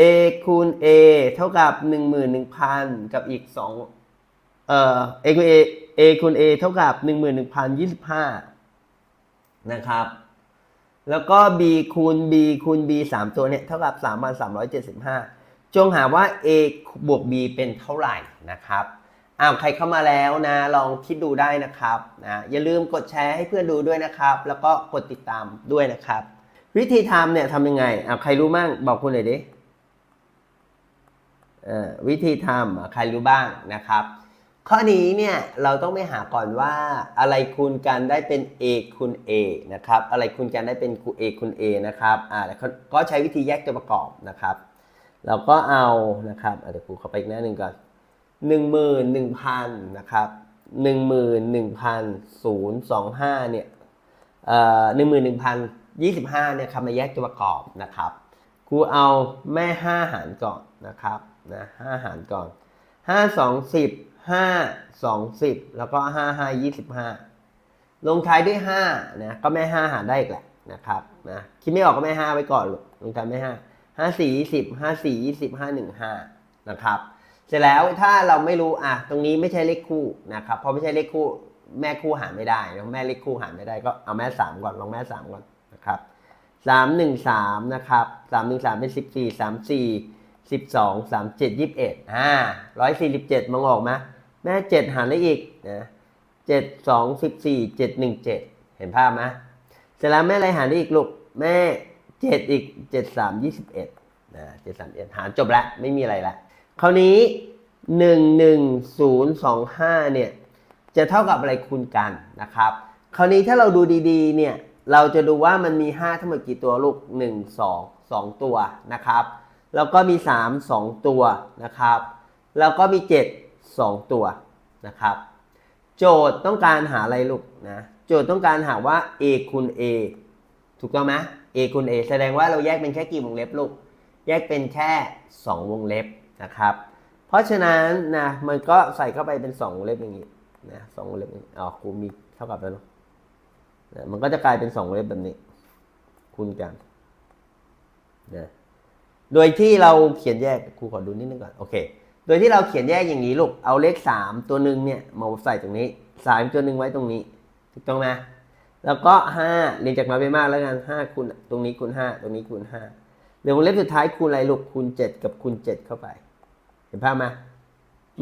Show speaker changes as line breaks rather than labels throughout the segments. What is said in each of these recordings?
a คูณ a เท่ากับ 11,000 กับอีก2เอ่อ a คูณ a a คูณ a เท่ากับ 11,025 นะครับ แล้วก็ b คูณ b คูณ b 3 ตัวเนี่ย เท่ากับ 3,375 จงหาว่า a บวก b เป็นเท่าไหร่นะครับอ้าวใครเข้ามาแล้วนะ ลองคิดดูได้นะครับนะอย่าลืมกดแชร์ให้เพื่อนดูด้วยนะครับ แล้วก็กดติดตามด้วยนะครับ วิธีทำเนี่ยทำยังไงอ้าวใครรู้บ้างบอกคุณหน่อยดิ วิธีทำใครรู้บ้างนะครับ ข้อนี้เนี่ยเราต้องไปหาก่อนว่าอะไรคูณกันได้เป็น a คูณ a นะครับ อะไรคูณกันได้เป็น a คูณ a นะครับอ่าก็ใช้วิธีแยกตัวประกอบนะครับ เราก็เอานะครับเดี๋ยวครูเข้าไปอีกหน้าหนึ่งก่อนหนึ่งหมื่นหนึ่งพันนะครับหนึ่งหมื่นหนึ่งพันศูนย์สองห้าเนี่ยเอ่อหนึ่งหมื่นหนึ่งพันยี่สิบห้าเนี่ยครับมาแยกตัวประกอบนะครับครูเอาแม่ห้าหารก่อนนะครับ นะห้าหารก่อนห้าสองสิบห้าสองสิบแล้วก็ห้าห้ายี่สิบห้าลงท้ายด้วยห้านะก็แม่ห้าหารได้อีกแหละนะครับนะคิดไม่ออกก็แม่ห้าไว้ก่อนลูกลงท้ายแม่ห้าห้าสี่ยี่สิบห้าสี่ยี่สิบห้าหนึ่งห้านะครับ เสร็จแล้วถ้าเราไม่รู้อะตรงนี้ไม่ใช่เลขคู่นะครับเพราะไม่ใช่เลขคู่แม่คู่หารไม่ได้นะแม่เลขคู่หารไม่ได้ก็เอาแม่สามก่อนลองแม่สามก่อนนะครับสามหนึ่งสามนะครับสามหนึ่งสามเป็นสิบสี่สามสี่ สิบสองสามเจ็ดยี่สิบเอ็ดอ่าร้อยสี่สิบเจ็ดมองออกไหมแม่เจ็ดหารได้อีกนะเจ็ดสองสิบสี่เจ็ดหนึ่งเจ็ดเห็นภาพไหมเสร็จแล้วแม่อะไรหารได้อีกลูกแม่เจ็ดอีกเจ็ดสามยี่สิบเอ็ดนะเจ็ดสามเอ็ดหารจบแล้วไม่มีอะไรละคราวนี้หนึ่งหนึ่งศูนย์สองห้าเนี่ยจะเท่ากับอะไรคูณกันนะครับ คราวนี้ถ้าเราดูดีๆเนี่ยเราจะดูว่ามันมี 5 ทั้งหมดกี่ตัวลูก 1 2 2 ตัวนะครับ แล้วก็มี 3 2 ตัวนะครับ แล้วก็มี 7 2 ตัวนะครับ โจทย์ต้องการหาอะไรลูกนะ โจทย์ต้องการหาว่า a คูณ a ถูกต้องไหม a คูณ a แสดงว่าเราแยกเป็นแค่กี่วงเล็บลูก แยกเป็นแค่ 2 วงเล็บนะครับ เพราะฉะนั้นนะมันก็ใส่เข้าไปเป็น 2 วงเล็บอย่างนี้นะสองวงเล็บอ๋อครูมีเท่ากับแล้วเนาะมันก็จะกลายเป็น 2 วงเล็บแบบนี้ คูณกันนะ โดยที่เราเขียนแยกครูขอดูนิดนึงก่อนโอเค โดยที่เราเขียนแยกอย่างนี้ลูกเอาเลข 3 ตัวหนึ่งเนี่ยมาใส่ตรงนี้3ตัวหนึ่งไว้ตรงนี้ถูกต้องไหมแล้วก็ 5 เรียงจากน้อยไปมากแล้วกัน5คูณตรงนี้คูณ5ตรงนี้คูณ5เดี๋ยววงเล็บสุดท้ายคูณอะไรลูกคูณ 7 กับคูณ 7 เข้าไป เห็นภาพไหม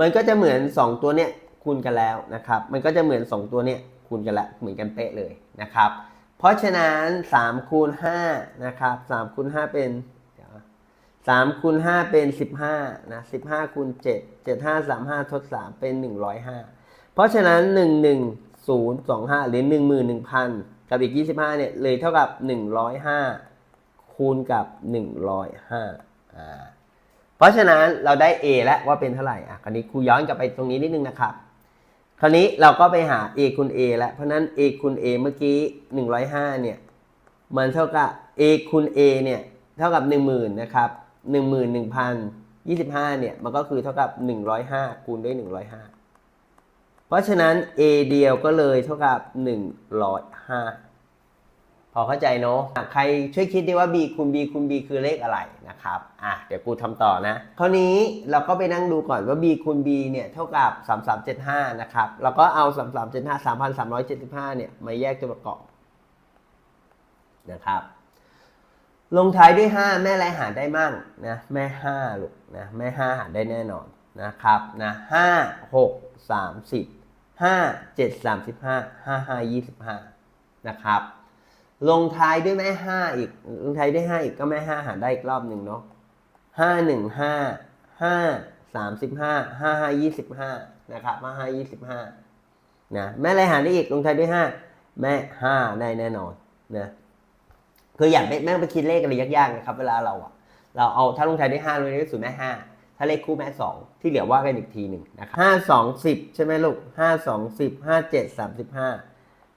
มันก็จะเหมือน 2 ตัวเนี้ยคูณกันแล้วนะครับ มันก็จะเหมือน 2 ตัวเนี้ยคูณกันล้วเหมือนกันเป๊ะเลยนะครับ เพราะฉะนั้น3คูณ5นะครับ3คูณ5เป็น สามคูณห้าเป็นสิบห้านะสิบห้าคูณเจ็ดเจ็ดห้าสามห้าทดสามเป็นหนึ่งร้อยห้าเพราะฉะนั้นหนึ่งหนึ่งศูนย์สองห้าหรือหนึ่งหมื่นหนึ่งพันกับอีกยี่สิบห้าเนี่ยเลยเท่ากับหนึ่งร้อยห้าคูณกับหนึ่งร้อยห้าอ่าเพราะฉะนั้นเราได้ A แล้วว่าเป็นเท่าไหร่อะคราวนี้ครูย้อนกลับไปตรงนี้นิดนึงนะครับคราวนี้เราก็ไปหา a คูณ a แล้วเพราะนั้น a คูณ a เมื่อกี้ 105 เนี่ย มันเท่ากับ a คูณ a เนี่ย เท่ากับ 10,000 นะครับ 11,025 เนี่ย มันก็คือเท่ากับ 105 คูณด้วย 105 เพราะฉะนั้น A เดียวก็เลยเท่ากับ 105 พอเข้าใจเนาะใครช่วยคิดดีว่า b คูณ b คูณ b คือเลขอะไรนะครับ อะ เดี๋ยวกูทำต่อนะ คราวนี้เราก็ไปนั่งดูก่อนว่า b คูณ b เนี่ย เท่ากับ 3375 นะครับเราก็เอา 3375 3375 เนี่ย มาแยกตัวประกอบนะครับ ลงท้ายด้วย 5 แม่อะไรหาได้มั่งนะแม่5ลูกนะแม่ 5 หาได้แน่นอนนะครับนะ5 6 30 5 7 35 5 5 25นะครับลงท้ายด้วยแม่ห้าอีกลงท้ายด้วยห้าอีกก็แม่ห้าหาได้อีกรอบหนึ่งเนาะห้าหนึ่งห้าห้าสามสิบห้าห้าห้ายี่สิบห้านะครับห้าห้ายี่สิบห้านะแม่อะไรหาได้อีกลงท้ายด้วยห้าแม่ห้าได้แน่นอนนะ คืออย่าไปแม่งไปคิดเลขอะไรยากๆนะครับ เวลาเราอะเราเอาถ้าลงท้ายด้วยห้าลงท้ายด้วยศูนย์แม่ห้าถ้าเลขคู่แม่สองที่เหลือว่ากันอีกทีหนึ่งนะครับห้าสองสิบใช่ไหมลูกห้าสองสิบห้าเจ็ดสามสิบห้า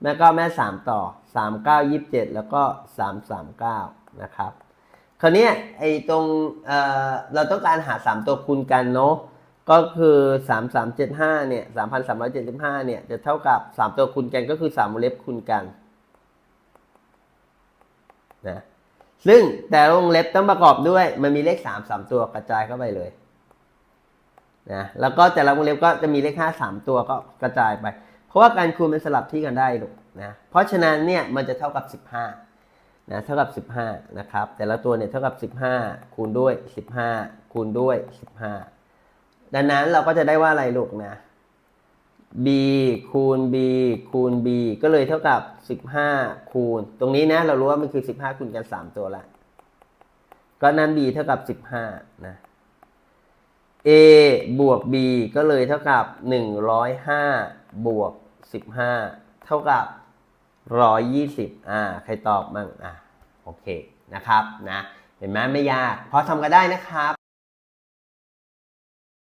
แล้วก็แม่3ต่อ3 9 27แล้วก็3 3 9นะครับคราวนี้ไอ้ตรงเอ่อเราต้องการหา3ตัวคูณกันเนาะก็คือ3 3 7 5เจ็ดห้าเนี่ย3,375เจ็ดสิบห้าเนี่ยจะเท่ากับ3ตัวคูณกันก็คือ3วงเล็บคูณกัน นะซึ่งแต่ละวงเล็บต้องประกอบด้วยมันมีเลข3 3ตัวกระจายเข้าไปเลยนะแล้วก็แต่ละวงเล็บก็จะมีเลข5 3ตัวก็กระจายไป เพราะว่าการคูณมันสลับที่กันได้ลูกนะเพราะฉะนั้นเนี่ยมันจะเท่ากับ15นะเท่ากับ 15 นะครับ แต่ละตัวเนี่ยเท่ากับ 15 คูณด้วย 15 คูณด้วย 15 ดังนั้นเราก็จะได้ว่าอะไรลูกนะ b คูณ b คูณ b ก็เลยเท่ากับ 15 คูณ ตรงนี้นะ เรารู้ว่ามันคือ 15 คูณกัน 3 ตัวละ ก็นั้น b เท่ากับ 15 นะ a บวก b ก็เลยเท่ากับ 105 บวก 15 เท่ากับ 120 อ่า ใครตอบมั่ง อะ โอเค นะครับ นะ เห็นไหมไม่ยาก พอทำกันได้นะครับ